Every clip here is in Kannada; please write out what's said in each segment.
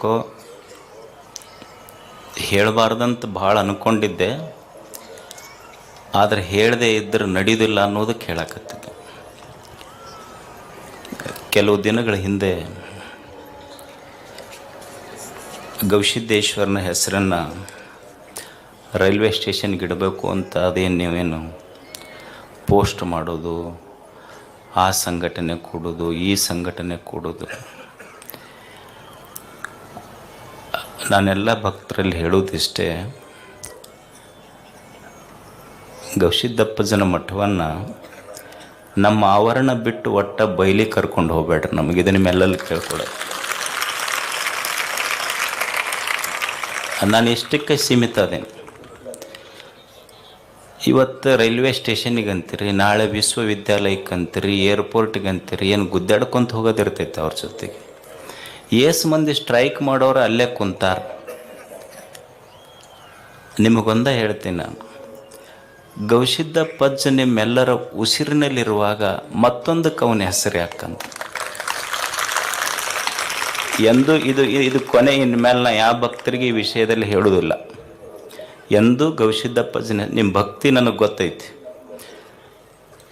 ಯಾಕೋ ಹೇಳಬಾರ್ದಂತ ಭಾಳ ಅನ್ಕೊಂಡಿದ್ದೆ. ಆದರೆ ಹೇಳದೆ ಇದ್ದರೆ ನಡೀದಿಲ್ಲ ಅನ್ನೋದಕ್ಕೆ ಹೇಳಕತ್ತಿದ್ದೆ. ಕೆಲವು ದಿನಗಳ ಹಿಂದೆ ಗವಿಸಿದ್ದೇಶ್ವರನ ಹೆಸರನ್ನು ರೈಲ್ವೆ ಸ್ಟೇಷನ್ಗೆ ಇಡಬೇಕು ಅಂತ ಅದೇನು ನೀವೇನು ಪೋಸ್ಟ್ ಮಾಡೋದು, ಆ ಸಂಘಟನೆ ಕೊಡೋದು, ಈ ಸಂಘಟನೆ ಕೊಡೋದು. ನಾನೆಲ್ಲ ಭಕ್ತರಲ್ಲಿ ಹೇಳೋದಿಷ್ಟೇ ಗವಿಸಿದ್ದಪ್ಪಜನ ಮಠವನ್ನು ನಮ್ಮ ಆವರಣ ಬಿಟ್ಟು ಒಟ್ಟ ಬೈಲಿ ಕರ್ಕೊಂಡು ಹೋಗ್ಬೇಡ್ರಿ ಇದು ನಿಮ್ಮೆಲ್ಲಲ್ಲಿ ಕೇಳ್ಕೊಡ ನಾನು ಎಷ್ಟಕ್ಕೆ ಸೀಮಿತ ಅದೇನು? ಇವತ್ತು ರೈಲ್ವೆ ಸ್ಟೇಷನಿಗೆ ಅಂತೀರಿ ನಾಳೆ ವಿಶ್ವವಿದ್ಯಾಲಯಕ್ಕೆ ಅಂತೀರಿ ಏರ್ಪೋರ್ಟಿಗೆ ಅಂತೀರಿ ಏನು ಗುದ್ದಾಡ್ಕೊಂತ ಹೋಗೋದಿರ್ತೈತೆ ಅವ್ರ ಜೊತೆಗೆ. ಏಸು ಮಂದಿ ಸ್ಟ್ರೈಕ್ ಮಾಡೋರು ಅಲ್ಲೇ ಕುಂತಾರ. ನಿಮಗೊಂದ ಹೇಳ್ತೀನಿ ನಾನು. ಗವಿಸಿದ್ದ ಪಜ್ಜ ನಿಮ್ಮೆಲ್ಲರ ಉಸಿರಿನಲ್ಲಿರುವಾಗ ಮತ್ತೊಂದು ಕವನ ಹೆಸರು ಯಾಕಂತ. ಎಂದು ಇದು ಇದು ಕೊನೆ ಇನ್ಮೇಲೆ ನಾ ಯಾವ ಭಕ್ತರಿಗೆ ಈ ವಿಷಯದಲ್ಲಿ ಹೇಳುವುದಿಲ್ಲ. ಎಂದು ಗವಿಸಿದ್ದಪ್ಪಜನ ನಿಮ್ಮ ಭಕ್ತಿ ನನಗೆ ಗೊತ್ತೈತಿ.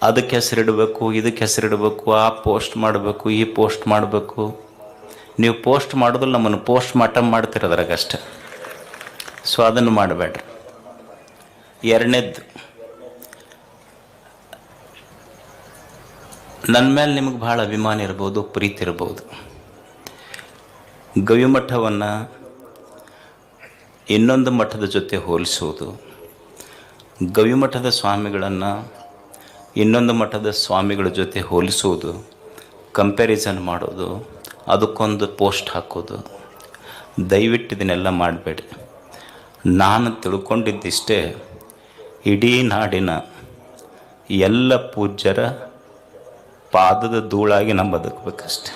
ಅದಕ್ಕೆ ಹೆಸರಿಡಬೇಕು, ಇದಕ್ಕೆ ಹೆಸರಿಡಬೇಕು, ಆ ಪೋಸ್ಟ್ ಮಾಡಬೇಕು, ಈ ಪೋಸ್ಟ್ ಮಾಡಬೇಕು. ನೀವು ಪೋಸ್ಟ್ ಮಾಡೋದ್ರಲ್ಲಿ ನಮ್ಮನ್ನು ಪೋಸ್ಟ್ ಮಾರ್ಟಮ್ ಮಾಡ್ತಿರೋದ್ರಾಗಷ್ಟೆ. ಸೊ ಅದನ್ನು ಮಾಡಬೇಡ್ರಿ. ಎರಡನೇದ್ದು ನನ್ನ ಮೇಲೆ ನಿಮಗೆ ಭಾಳ ಅಭಿಮಾನ ಇರ್ಬೋದು, ಪ್ರೀತಿ ಇರ್ಬೋದು. ಗವಿಮಠವನ್ನು ಇನ್ನೊಂದು ಮಠದ ಜೊತೆ ಹೋಲಿಸುವುದು ಗವಿಮಠದ ಸ್ವಾಮಿಗಳನ್ನು ಇನ್ನೊಂದು ಮಠದ ಸ್ವಾಮಿಗಳ ಜೊತೆ ಹೋಲಿಸುವುದು ಕಂಪ್ಯಾರಿಸನ್ ಮಾಡೋದು. ಅದಕ್ಕೊಂದು ಪೋಸ್ಟ್ ಹಾಕೋದು. ದಯವಿಟ್ಟು ಇದನ್ನೆಲ್ಲ ಮಾಡಬೇಡಿ. ನಾನು ತಿಳ್ಕೊಂಡಿದ್ದಿಷ್ಟೇ, ಇಡೀ ನಾಡಿನ ಎಲ್ಲ ಪೂಜ್ಯರ ಪಾದದ ಧೂಳಾಗಿ ನಮ್ಮ ಬದುಕಬೇಕಷ್ಟೆ.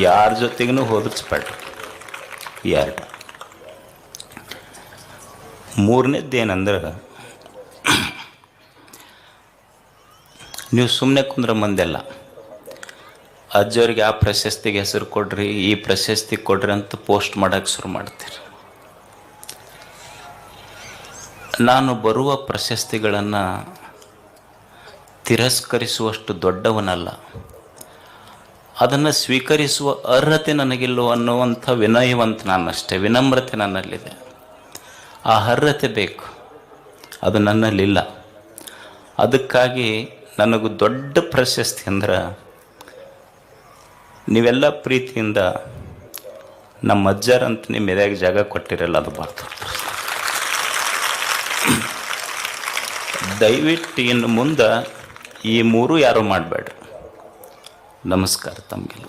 ಯಾರ ಜೊತೆಗೂ ಹೋದಿಸ್ಬೇಡ ಎರಡು. ಮೂರನೇದ್ದು ಏನಂದ್ರೆ ನೀವು ಸುಮ್ಮನೆ ಕುಂದ್ರ ಮಂದೆಲ್ಲ ಅಜ್ಜವ್ರಿಗೆ ಆ ಪ್ರಶಸ್ತಿಗೆ ಹೆಸರು ಕೊಡ್ರಿ, ಈ ಪ್ರಶಸ್ತಿ ಕೊಡ್ರಿ ಅಂತ ಪೋಸ್ಟ್ ಮಾಡೋಕ್ಕೆ ಶುರು ಮಾಡ್ತೀರಿ. ನಾನು ಬರುವ ಪ್ರಶಸ್ತಿಗಳನ್ನು ತಿರಸ್ಕರಿಸುವಷ್ಟು ದೊಡ್ಡವನಲ್ಲ. ಅದನ್ನು ಸ್ವೀಕರಿಸುವ ಅರ್ಹತೆ ನನಗಿಲ್ಲೋ ಅನ್ನುವಂಥ ವಿನಯವಂತ ನಾನಷ್ಟೇ, ವಿನಮ್ರತೆ ನನ್ನಲ್ಲಿದೆ. ಆ ಅರ್ಹತೆ ಬೇಕು, ಅದು ನನ್ನಲ್ಲಿಲ್ಲ. ಅದಕ್ಕಾಗಿ ನನಗೂ ದೊಡ್ಡ ಪ್ರಶಸ್ತಿ ಅಂದ್ರೆ ನೀವೆಲ್ಲ ಪ್ರೀತಿಯಿಂದ ನಮ್ಮ ಅಜ್ಜಾರಂತ ನಿಮ್ಮ ಎದೆಯಾಗ ಜಾಗ ಕೊಟ್ಟಿರಲ್ಲ, ಅದು ಬರ್ತ ದಯವಿಟ್ಟು ಇನ್ನು ಮುಂದೆ ಈ ಮೂರು ಯಾರು ಮಾಡಬೇಡ್ರಿ ನಮಸ್ಕಾರ ತಮಗೆಲ್ಲ.